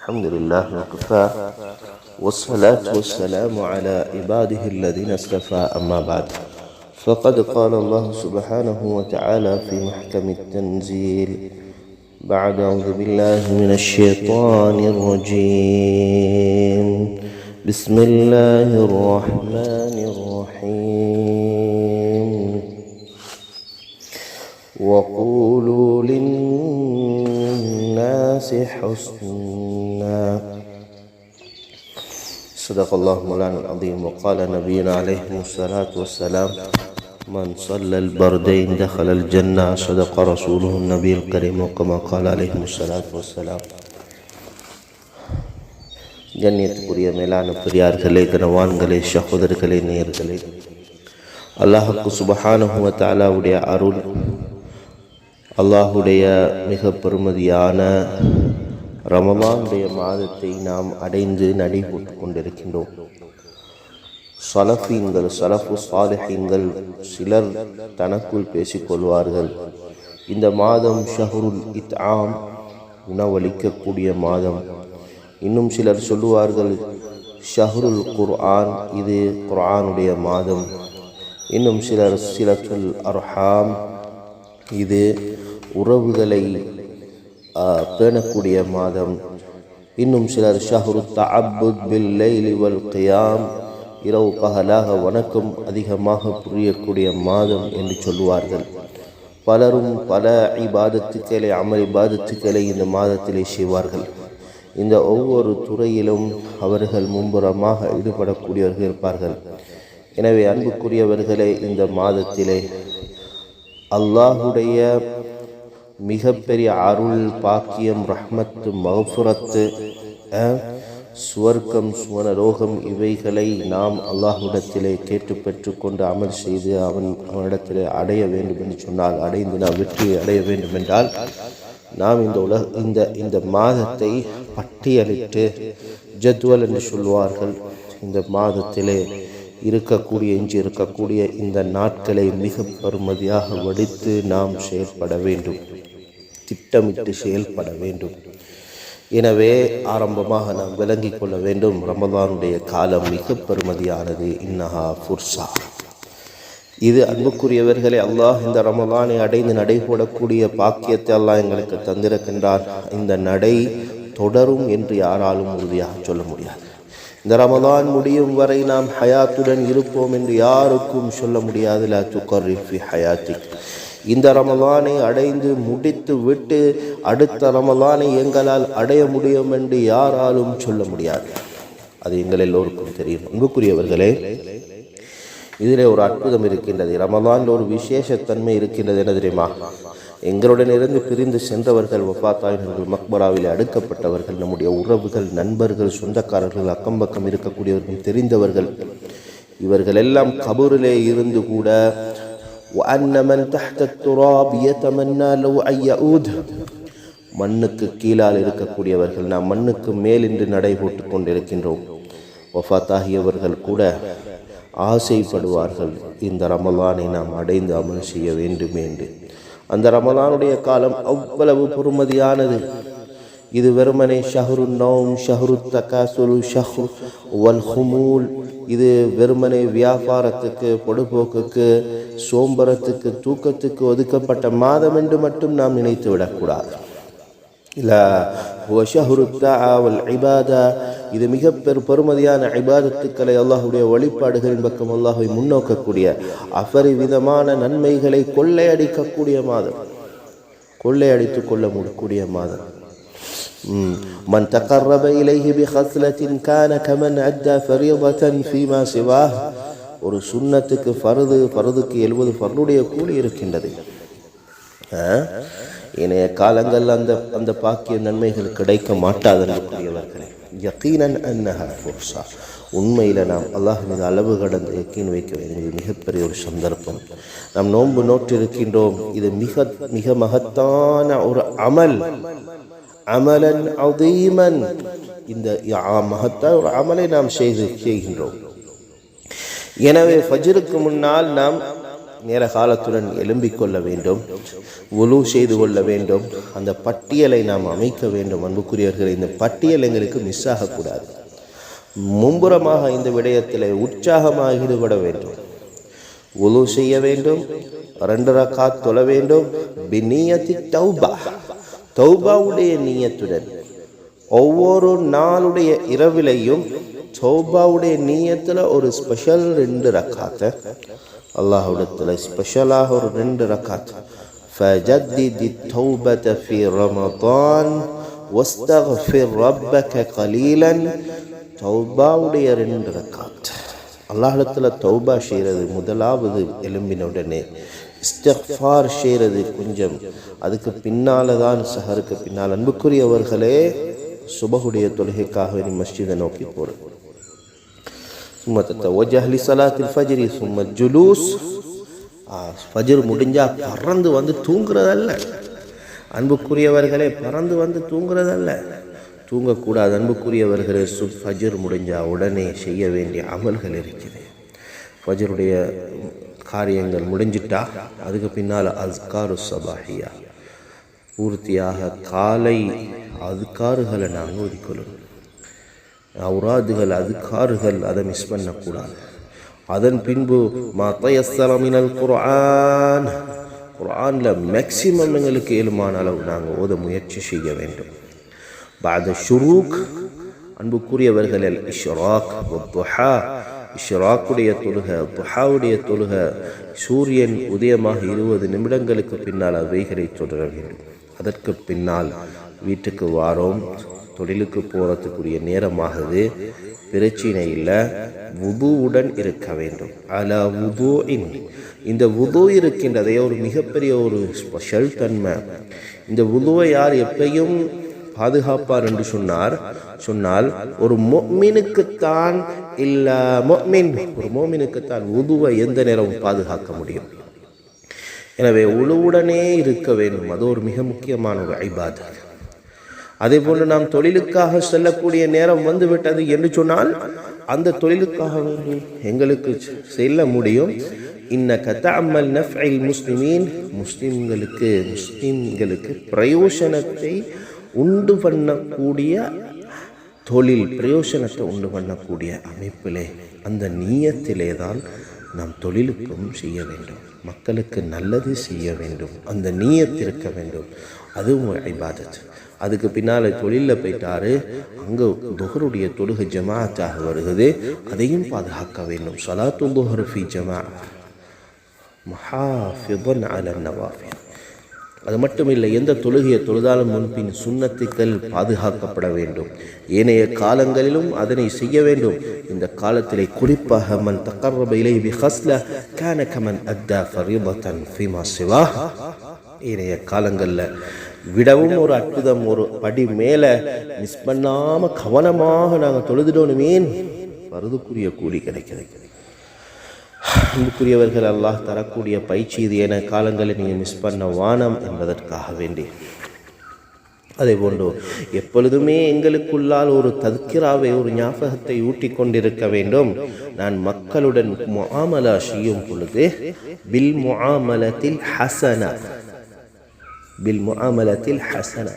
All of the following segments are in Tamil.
الحمد لله وكفى. والصلاة والسلام على عباده الذين اصطفى. أما بعد فقد قال الله سبحانه وتعالى في محكم التنزيل بعد أعوذ بالله من الشيطان الرجيم. بسم الله الرحمن الرحيم. وقولوا للناس حسنا صدق الله مولانا العظيم وقال نبينا عليه الصلاة والسلام من صلى البردين دخل الجنة صدق رسوله النبي الكريم وكما قال عليه الصلاة والسلام கண்ணியத்துக்குரிய மேலான பெரியார்களே கனவான்களே சகோதரர்களே நேயர்களே அல்லாஹுக்கு சுபஹானுவ தாலாவுடைய அருள் அல்லாஹுடைய மிக பெருமதியான ரமலானுடைய மாதத்தை நாம் அடைந்து நடைபெற்று கொண்டிருக்கின்றோம். சலஃபீன்கள் சலஃபு சாலிஹீன்கள் சிலர் தனக்குள் பேசிக்கொள்வார்கள் இந்த மாதம் ஷஹருல் இத்ஆம் உணவளிக்கக்கூடிய மாதம். இன்னும் சிலர் சொல்லுவார்கள் ஷஹருல் குர்ஆன் இது குர்ஆனுடைய மாதம். இன்னும் சிலர் சிலத்துல் அர்ஹாம் இது உறவுகளை பேணக்கூடிய மாதம். இன்னும் சிலர் ஷஹரு தஅபுத் பில் லைலி வல் கியாம் இரவு பகலாக வணக்கம் அதிகமாக புரியக்கூடிய மாதம் என்று சொல்லுவார்கள். பலரும் பல இபாதத்துக்களை அமல் இபாதத்துக்களை இந்த மாதத்திலே செய்வார்கள். இந்த ஒவ்வொரு துறையிலும் அவர்கள் மும்புறமாக ஈடுபடக்கூடியவர்கள் இருப்பார்கள். எனவே அன்புக்குரியவர்களே இந்த மாதத்திலே அல்லாஹுடைய மிகப்பெரிய அருள் பாக்கியம் ரஹ்மத்து மகஃபுரத்து சுவர்க்கம் சுவனரோகம் இவைகளை நாம் அல்லாஹ்விடத்திலே கேட்டு பெற்றுக்கொண்டு அமல் செய்து அவன் அவனிடத்திலே அடைய வேண்டும் என்று சொன்னால் அடைந்து நாம் வெற்றியை அடைய வேண்டும் என்றால் நாம் இந்த உலக இந்த இந்த மாதத்தை பட்டியலிட்டு ஜத்வல் என்று சொல்வார்கள். இந்த மாதத்திலே இருக்கக்கூடிய எஞ்சி இருக்கக்கூடிய இந்த நாட்களை மிக பெருமதியாக வடித்து நாம் செயல்பட வேண்டும். திட்டமிட்டு செயல்பட வேண்டும். எனவே ஆரம்பமாக நாம் விளங்கிக் கொள்ள வேண்டும். ரமதானுடைய காலம் மிக பெருமதியானது. இன்னஹா ஃபுர்சா இது அன்புக்குரியவர்களே அல்லாஹ் இந்த ரமதானை அடைந்து நடைபோடக்கூடிய பாக்கியத்தை அல்லாஹ் எங்களுக்கு தந்திருக்கின்றார் இந்த நடை தொடரும் என்று யாராலும் உறுதியாக சொல்ல முடியாது. இந்த ரமதான் முடியும் வரை நாம் ஹயாத்துடன் இருப்போம் என்று யாருக்கும் சொல்ல முடியாது. லா துகர்ரிஃப் ஹயாத்திக். இந்த ரமலானை அடைந்து முடித்து விட்டு அடுத்த ரமலானை எங்களால் அடைய முடியும் என்று யாராலும் சொல்ல முடியாது. அது எங்கள் எல்லோருக்கும் தெரியும். அன்புக்குரியவர்களே இதிலே ஒரு அற்புதம் இருக்கின்றது. ரமலான்ல ஒரு விசேஷத்தன்மை இருக்கின்றது என தெரியுமா? எங்களுடன் இருந்து பிரிந்து சென்றவர்கள் வஃபாத்தாயினர்கள் மக்பராவில் அடுக்கப்பட்டவர்கள் நம்முடைய உறவுகள் நண்பர்கள் சொந்தக்காரர்கள் அக்கம் பக்கம் இருக்கக்கூடியவர்கள் தெரிந்தவர்கள் இவர்கள் எல்லாம் கபூரிலே இருந்து கூட وأن من تحت التراب يتمنى لو أن يعود மண்ணுக்கு கீழால் இருக்கக்கூடியவர்கள் நாம் மண்ணுக்கு மேல் இன்று நடைபோட்டு கொண்டிருக்கின்றோம் வஃபாத்தாகியவர்கள் கூட ஆசைப்படுவார்கள் இந்த ரமலானை நாம் அடைந்து அமல் செய்ய வேண்டும் என்று அந்த ரமலானுடைய காலம் அவ்வளவு பொறுமதியானது இது வெறுமனே ஷஹரு நௌம் ஷஹரு தகாசுலு ஷஹ்ரு வல் ஹுமூல் இது வெறுமனே வியாபாரத்துக்கு பொடுபோக்குக்கு சோம்பரத்துக்கு தூக்கத்துக்கு ஒதுக்கப்பட்ட மாதம் என்று மட்டும் நாம் நினைத்து விடக்கூடாது இல்லை ஷஹரு வல் இபாதா இது மிக பெரு பெருமதியான இபாதத்துக்களை அல்லாஹுடைய வழிபாடுகளின் பக்கம் அல்லாஹை முன்னோக்கக்கூடிய அபரிவிதமான நன்மைகளை கொள்ளையடிக்கக்கூடிய மாதம் கொள்ளையடித்து கொள்ள முடியக்கூடிய மாதம் مم. من تقرب إليه بخصلة كان كمن أدى فريضة فيما سواه ஒரு சுண்ணத்துக்கு ஃபருது ஃபருதுக்கு எழுபது ஃபர்லுடைய கூலி இருக்கின்றது. ஆ? இணைய காலங்கள் அந்த அந்த பாக்கிய நன்மைகள் கிடைக்க மாட்டாதவர்களே யக்கீனன் அன்னஹா ஃபுர்சா உண்மையில் நாம் அல்லாஹ் மீது அளவு கடந்த யக்கீன் வைக்க வேண்டியது மிகப்பெரிய ஒரு சந்தர்ப்பம். நாம் நோன்பு நோற்றிருக்கின்றோம். இது மிக மிக மகத்தான ஒரு அமல். அமலன் அதீமன். இந்த யா- மகத்தான ஒரு அமலை நாம் செய்து செய்கின்றோம். எனவே ஃபஜ்ருக்கு முன்னால் நாம் நேர காலத்துடன் எழும்பிக் கொள்ள வேண்டும் உலு செய்து கொள்ள வேண்டும். அந்த பட்டியலை நாம் அமைக்க வேண்டும் அன்புக்குரியவர்கள். இந்த பட்டியல் எங்களுக்கு மிஸ் ஆகக்கூடாது. மும்புறமாக இந்த விடயத்தில் உற்சாகமாக ஈடுபட வேண்டும். உலு செய்ய வேண்டும் ரெண்டு ரக்கா தொழ வேண்டும். பின்னியத்தி தௌபா. தௌபாவுடைய நீயத்துடன் ஒவ்வொரு நாளுடைய இரவிலையும் தௌபாவுடைய நீயத்தில் ஒரு ஸ்பெஷல் ரெண்டு ரக்காத்தை அல்லாஹ்விடத்தில் ஸ்பெஷலாக ஒரு ரெண்டு ரக்காத் فجدد التوبة في رمضان واستغفر ربك قليلا தௌபாவுடைய ரெண்டு ரக்காத் அல்லாஹிடத்தில் தௌபா செய்கிறது முதலாவது எலும்பின உடனே இஸ்தஃபார் செய்கிறது கொஞ்சம் அதுக்கு பின்னால தான் சஹருக்கு பின்னால் அன்புக்குரியவர்களே சுபகுடைய தொழுகைக்காக வேண்டி மஸ்ஜிதை நோக்கி போகிறது சும்மா தத்த சலாத்தில் ஃபஜ்ரி சும்மா ஜுலூஸ் ஃபஜ்ர் முடிஞ்சா பறந்து வந்து தூங்குறதல்ல அன்புக்குரியவர்களே பறந்து வந்து தூங்குறதல்ல தூங்கக்கூடாது அன்புக்குரியவர்களே சு ஃபஜ்ர் முடிஞ்சா உடனே செய்ய வேண்டிய அமல்கள் இருக்குது ஃபஜருடைய காரியங்கள் முடிஞ்சிட்டா அதுக்கு பின்னால் அஸ்காரு சபாஹியா பூர்த்தியாக காலை அதுக்காறுகளை நாங்கள் ஒதுக்கொள்ளணும் அவுராதுகள் அதுக்காறுகள் அதை மிஸ் பண்ணக்கூடாது. அதன் பின்பு மத்தயஸ்தலமினல் குர்ஆன். குர்ஆனில் மேக்சிமம் எங்களுக்கு ஏழுமான அளவு நாங்கள் ஓத முயற்சி செய்ய வேண்டும். பாத ஷுரூக் அன்புக்குரியவர்கள் இஷ்ராக் துஹா. இஷ்ராக்குடைய தொழுக துஹாவுடைய தொழுக சூரியன் உதயமாக இருபது நிமிடங்களுக்கு பின்னால் அவைகளை தொடர வேண்டும் அதற்கு பின்னால் வீட்டுக்கு வாரோம் தொழிலுக்கு போகிறதுக்குரிய நேரமாகுது பிரச்சினையில் இல்லை இருக்க வேண்டும். அல வுது இந்த வுது இருக்கின்றதே ஒரு மிகப்பெரிய ஒரு ஸ்பெஷல் தன்மை. இந்த உதுவை யார் எப்பையும் பாதுகாப்பார் என்று சொன்னார். சொன்னால் ஒரு மொமினுக்குத்தான் இல்லை மொமின். ஒரு மோமினுக்குத்தான் உதுவை எந்த நேரமும் பாதுகாக்க முடியும். எனவே உழுவுடனே இருக்க வேண்டும். அது ஒரு மிக முக்கியமான ஒரு ஐபாத். அதே போன்று நாம் தொழிலுக்காக செல்லக்கூடிய நேரம் வந்துவிட்டது என்று சொன்னால் அந்த தொழிலுக்காக எங்களுக்கு செல்ல முடியும். இன்ன கத்தஅமல் நஃப்இல் முஸ்லிமீன் முஸ்லிம்களுக்கு முஸ்லிம்களுக்கு பிரயோசனத்தை உண்டு பண்ணக்கூடிய தொழில் பிரயோசனத்தை உண்டு பண்ணக்கூடிய அமைப்பிலே அந்த நீயத்திலே தான் நாம் தொழிலுக்கும் செய்ய வேண்டும். மக்களுக்கு நல்லது செய்ய வேண்டும். அந்த நீயத்திருக்க வேண்டும். அதுவும் ஐபாதத் அதுக்கு பின்னால் தொழிலில் போயிட்டாரு. அங்கே துஹருடைய தொழுகை ஜமாத்தாக வருகிறது. அதையும் பாதுகாக்க வேண்டும். சலாத்து துஹர் ஃபி ஜமா மஹாஃபிதன் அலன் நவாஃபின் அது மட்டுமில்லை எந்த தொழுகையை தொழுதாலும் முன்பின் சுண்ணத்துக்கள் பாதுகாக்கப்பட வேண்டும். ஏனைய காலங்களிலும் அதனை செய்ய வேண்டும். இந்த காலத்திலே குறிப்பாக மன் தக்கர்ரப இலை பி ஹஸ்ல கான கமன் அத்தா ஃபரீதத்தன் ஃபீமா சிவா. ஏனைய காலங்களில் விடவும் ஒரு அற்புதம் ஒரு படி மேலே மிஸ் பண்ணாமல் கவனமாக நாங்கள் தொழுதுடணுமேன் வருதுக்குரிய கூலி கிடைக்கிறது அன்புக்குரியவர்கள் அல்லாஹ் தரக்கூடிய பயிற்சி இது என காலங்களை நீங்கள் மிஸ் பண்ண வானம் என்பதற்காக வேண்டி. அதே போன்று எப்பொழுதுமே எங்களுக்குள்ளால் ஒரு தத்கிராவை ஒரு ஞாபகத்தை ஊட்டி கொண்டிருக்க வேண்டும். நான் மக்களுடன் முஆமலா செய்யும் பொழுது பில் முஆமலத்தில் ஹசன பில் முஆமலத்தில் ஹசன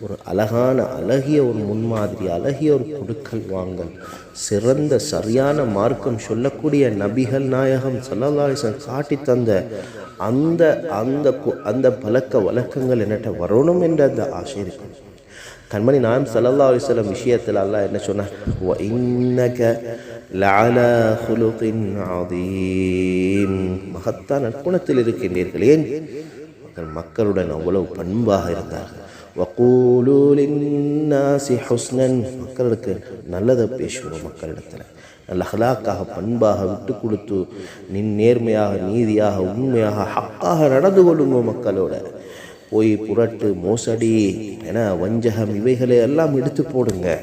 ஒரு அழகான அழகிய ஒரு முன்மாதிரி அழகிய ஒரு கொடுக்கல் வாங்கல். சிறந்த சரியான மார்க்கம் சொல்லக்கூடிய நபிகள் நாயகம் சல்லல்லாசன் காட்டி தந்த அந்த அந்த கு- அந்த பழக்க வழக்கங்கள் என்னட்ட வரணும் என்ற அந்த ஆசை இருக்கும் கண்மணி நான் சல்லல்லா அலிஸ்லம் விஷயத்தில் அல்ல என்ன சொன்னார் "வ நற்குணத்தில் இருக்கின்றீர்கள். ஏன் மக்கள் மக்களுடன் அவ்வளவு பண்பாக இருந்தார்கள். வக்கூலு நாசி ஹுஸ்னன் மக்களுக்கு நல்லதை பேசுவோம் மக்களிடத்தில். நல்ல ஹலாக்காக பண்பாக விட்டு கொடுத்து நின் நேர்மையாக நீதியாக உண்மையாக ஹக்காக நடந்து கொள்ளுங்க மக்களோட. போய் புரட்டு மோசடி என வஞ்சகம் இவைகளை எல்லாம் எடுத்து போடுங்க.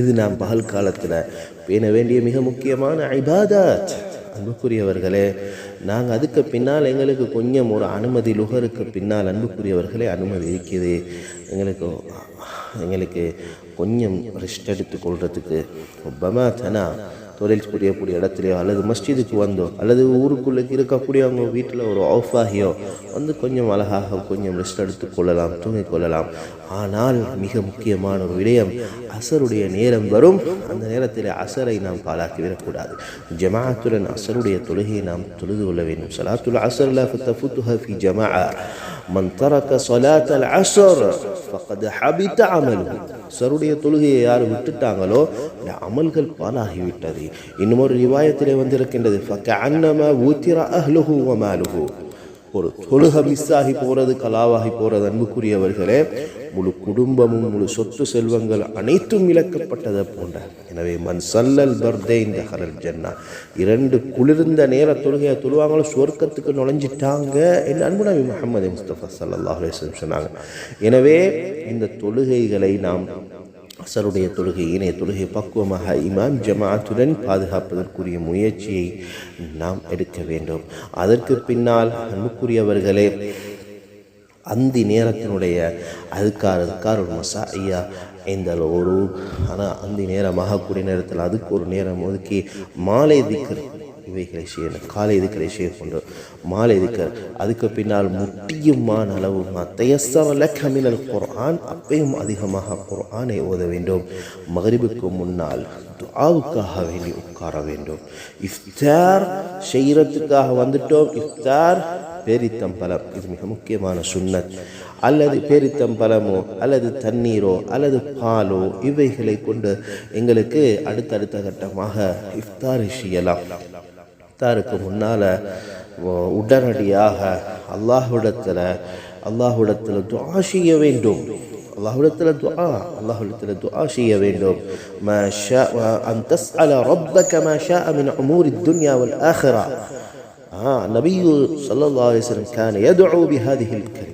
இது நாம் பகல் காலத்தில் பேண வேண்டிய மிக முக்கியமான ஐபாதத் அன்புக்குரியவர்களே நாங்கள் அதுக்கு பின்னால் எங்களுக்கு கொஞ்சம் ஒரு அனுமதி லுகருக்கு பின்னால் அன்புக்குரியவர்களே அனுமதி இருக்குது எங்களுக்கு எங்களுக்கு கொஞ்சம் ரெஸ்ட் எடுத்து கொள்றதுக்கு ஒப்பமா தனா தொழில் புரியக்கூடிய இடத்துலையோ அல்லது மஸ்ஜிதுக்கு வந்தோ அல்லது ஊருக்குள்ளே இருக்கக்கூடியவங்க வீட்டில் ஒரு ஆஃப் ஆகியோ வந்து கொஞ்சம் அழகாக கொஞ்சம் ரெஸ்ட் எடுத்து கொள்ளலாம் தூங்கிக் கொள்ளலாம். ஆனால் மிக முக்கியமான ஒரு விடயம் அசருடைய நேரம் வரும். அந்த நேரத்தில் அசரை நாம் பாலாக்கி விடக்கூடாது. ஜமாத்துடன் அசருடைய தொழுகையை நாம் தொழுது கொள்ள வேண்டும். சலாத்துல் அசர்ல ஃபத்தஃபுத்துஹ ஃபி ஜமா من ترك صلاة العصر فقد حبط عمله. சருடைய தொழுகையை யார் விட்டுட்டாங்களோ இந்த அமல்கள் பாலாகிவிட்டது இன்னும் ஒரு ரிவாயத்திலே வந்திருக்கின்றது ஃபக்கஅன்னமா ஊத்திர அஹ்லுஹு வ ஒரு தொழுக மிஸ் ஆகி போகிறது கலாவாகி போகிறது அன்புக்குரியவர்களே முழு குடும்பமும் முழு சொத்து செல்வங்கள் அனைத்தும் இழக்கப்பட்டதை போன்ற. எனவே மண் சல்லல் பர்தே இந்த ஹரல் ஜன்னா. இரண்டு குளிர்ந்த நேர தொழுகையை தொழுவாங்களோ சுவர்க்கத்துக்கு நுழைஞ்சிட்டாங்க என்று அன்பு நபி முகமது முஸ்தபா சல்லாஹ் சொன்னாங்க. எனவே இந்த தொழுகைகளை நாம் அசருடைய தொழுகை இணைய தொழுகை பக்குவமாக இமாம் ஜமாத்துடன் பாதுகாப்பதற்குரிய முயற்சியை நாம் எடுக்க வேண்டும். அதற்கு பின்னால் அன்புக்குரியவர்களே அந்தி நேரத்தினுடைய அதுக்கார் அதுக்கார் ஒரு மசா ஐயா இந்த ஒரு ஆனால் அந்தி நேரமாக கூடிய நேரத்தில் அதுக்கு ஒரு நேரம் ஒதுக்கி மாலை திக்கர் இவைகளை செய்யணும் காலை இதுக்களை செய்ய கொண்டு மாலை இதுக்க அதுக்கு பின்னால் முட்டியுமான அளவு தயசவல கமினல் குர்ஆன் அப்பையும் அதிகமாக குர்ஆனை ஓத வேண்டும். மகரிபுக்கு முன்னால் துஆவுக்காக வேண்டி உட்கார வேண்டும். இஃப்தார் செய்கிறதுக்காக வந்துட்டோம். இஃப்தார் பேரித்தம்பலம் இது மிக முக்கியமான சுன்னத் அல்லது பேரித்தம்பலமோ அல்லது தண்ணீரோ அல்லது பாலோ இவைகளை கொண்டு எங்களுக்கு அடுத்தடுத்த கட்டமாக இஃப்தாரை செய்யலாம். இஃப்தாருக்கு முன்னால் உடனடியாக அல்லாஹுடத்தில் அல்லாஹுடத்தில் துவா செய்ய வேண்டும் அல்லாஹுடத்தில் துவா அல்லாஹுடத்தில் துவா செய்ய வேண்டும் மா ஷா அன் தஸ் அல ரப்பக மா ஷா மின் அமூரி துன்யா வல் ஆஹிரா நபியு சல்லல்லாஹு அலைஹி வஸல்லம் கான யதுஉ பிஹாதிஹில் கரீம்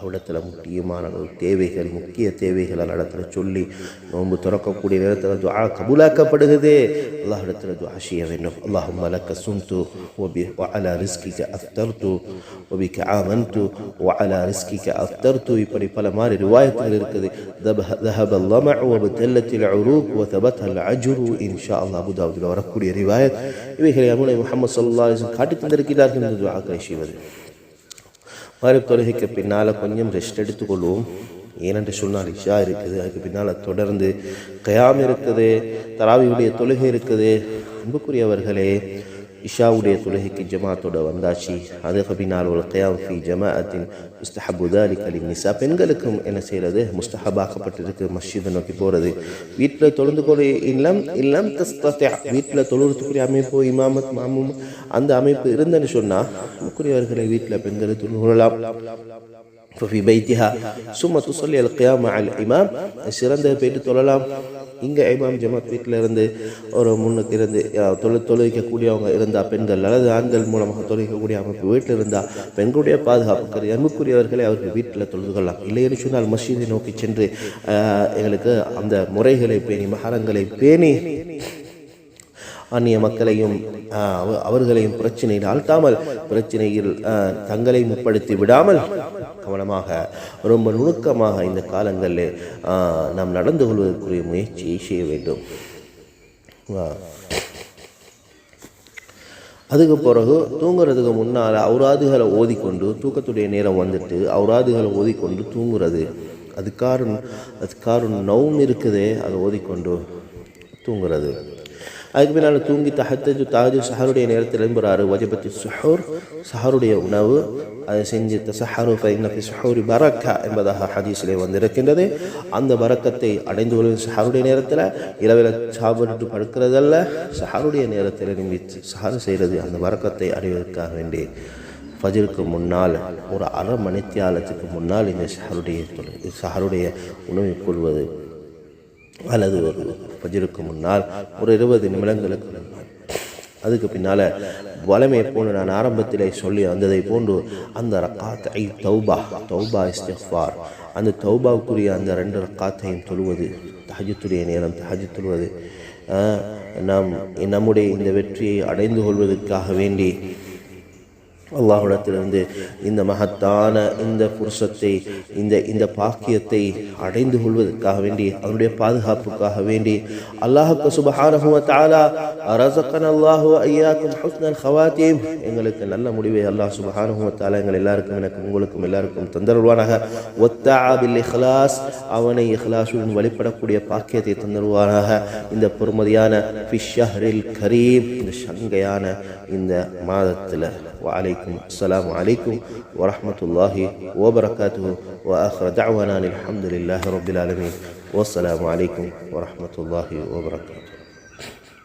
அல்லாஹ்விடத்தில் முக்கியமான ஒரு தேவைகள் முக்கிய தேவைகள் இடத்துல சொல்லி நோன்பு திறக்கக்கூடிய நேரத்தில் துஆ கபூலாக்கப்படுகிறது அல்லாஹ்விடத்தில் துஆ செய்ய வேண்டும் அல்லாஹும்ம லக்க சும்து وبي وعلى رزقك أفطرت وبك آمنت وعلى رزقك أفطرت இப்படி பல மாதிரி ரிவாயத்துகள் இருக்குது ذهب اللمع وبتلت العروق وثبت العجر إن شاء الله அபு தாவூதில் வரக்கூடிய ரிவாயத் இவைகளை அமுனை முகமது சல்லா காட்டி தந்திருக்கிறார்கள் இந்த துஆக்களை செய்வது மறுப்பு தொழுகைக்கு பின்னால் கொஞ்சம் ரெஸ்ட் எடுத்துக்கொள்வோம். ஏனென்று சொன்னால் இஷா இருக்குது. அதுக்கு பின்னால் தொடர்ந்து கயாம் இருக்குது. தராவியுடைய தொழுகை இருக்குது. அன்புக்குரியவர்களே இஷாவுடைய தொழுகைக்கு ஜமாத்தோட வந்தாச்சு அதுக்கு பின்னால் ஒரு கயாம் ஃபி ஜமாஅத்தின் முஸ்தஹபு தாலிக் அலி நிசா பெண்களுக்கும் என்ன செய்கிறது முஸ்தஹபாக்கப்பட்டிருக்கு மஸ்ஜிதை நோக்கி போகிறது வீட்டில் தொழுந்து கொள்ள இல்லம் இல்லம் வீட்டில் தொழுறதுக்குரிய அமைப்பு இமாமத் மாமும் அந்த அமைப்பு இருந்தன்னு சொன்னால் நமக்குரியவர்களை வீட்டில் பெண்களை தொழுகலாம் ஃபி பைத்திஹா சும்மா துசல்லி அல் கயாம் அல் இமாம் சிறந்த போயிட்டு தொழலாம் இங்கே இமாம் ஜமாத் வீட்டில் இருந்து ஒரு முன்னுக்கு இருந்து தொழு தொழுவிக்கக்கூடியவங்க இருந்து இருந்தால் பெண்கள் அல்லது ஆண்கள் மூலமாக தொழுவிக்கக்கூடிய அமைப்பு வீட்டில் இருந்தால் பெண்களுடைய பாதுகாப்பு கருதி அன்புக்குரியவர்களை அவர்கள் வீட்டில் தொழுது கொள்ளலாம். இல்லைன்னு சொன்னால் மசீதை நோக்கி சென்று எங்களுக்கு அந்த முறைகளை பேணி மகாரங்களை பேணி அந்நிய மக்களையும் ஆஹ், அவர்களையும் பிரச்சனையில் ஆழ்த்தாமல் பிரச்சனையில் ஆஹ், தங்களை முற்படுத்தி விடாமல் கவனமாக ரொம்ப நுணுக்கமாக இந்த காலங்களில் ஆஹ், நாம் நடந்து கொள்வதற்குரிய முயற்சியை செய்ய வேண்டும். அதுக்கு பிறகு தூங்குறதுக்கு முன்னால் அவுராதுகளை ஓதிக்கொண்டு தூக்கத்துடைய நேரம் வந்துட்டு அவுராதுகளை ஓதிக்கொண்டு தூங்குறது. அதுக்காரு அதுக்காரு நவும் இருக்குதே அதை ஓதிக்கொண்டு தூங்குறது. அதுக்கு பின்னால் தூங்கி தஹத்தஜு தாஜு சஹருடைய நேரத்தில் எழும்புறாரு. வஜபத்தி சுஹூர் சஹருடைய உணவு. அதை செஞ்சு தசஹரு ஃபைனஃபி சுஹூரி பரக்கா என்பதாக ஹதீஸிலே வந்திருக்கின்றது. அந்த பரக்கத்தை அடைந்து கொள்வது சஹருடைய நேரத்தில் இரவில் சாப்பிட்டு படுக்கிறதல்ல சஹருடைய நேரத்தில் நிமித்து சஹரு செய்கிறது அந்த பரக்கத்தை அடைவதற்காக வேண்டி. ஃபஜருக்கு முன்னால் ஒரு அரை மணித்தியாலத்துக்கு முன்னால் இந்த சஹருடைய தொழில் சஹருடைய உணவை கொள்வது அல்லது ஒரு முன்னால் ஒரு இருபது நிமிடங்களுக்கு முன்னால். அதுக்கு பின்னால் வளமையை போன்று நான் ஆரம்பத்திலே சொல்லி வந்ததை போன்று அந்த ஐ தௌபா தௌபா இஸ்திஃபார் அந்த தௌபாவுக்குரிய அந்த ரெண்டு ரக்காத்தையும் தொழுவது தஹஜத்துடைய நேரம் தஹஜ் தொழுவது நாம் நம்முடைய இந்த வெற்றியை அடைந்து கொள்வதற்காக வேண்டி அல்லாஹ்விடத்திலிருந்து இந்த மகத்தான இந்த புருஷத்தை இந்த இந்த பாக்கியத்தை அடைந்து கொள்வதற்காக வேண்டி அவனுடைய பாதுகாப்புக்காக வேண்டி அல்லாஹுக்கு சுபஹானஹு தாலா ரசக்கன் அல்லாஹு ஐயாக்கும் ஹுஸ்னல் ஹவாத்தீம் எங்களுக்கு நல்ல முடிவை அல்லாஹ் சுபஹானஹு தாலா எங்கள் எல்லாருக்கும் எனக்கும் உங்களுக்கும் எல்லாருக்கும் தந்தருவானாக ஒத்தாபில் இஹ்லாஸ். அவனை இஹ்லாசுடன் வழிபடக்கூடிய பாக்கியத்தை தந்தருவானாக இந்த பொறுமதியான ஃபிஷஹரில் கரீம் இந்த சங்கையான இந்த மாதத்தில். وعليكم السلام عليكم ورحمة الله وبركاته. وآخر دعوانا الحمد لله رب العالمين. والسلام عليكم ورحمة الله وبركاته.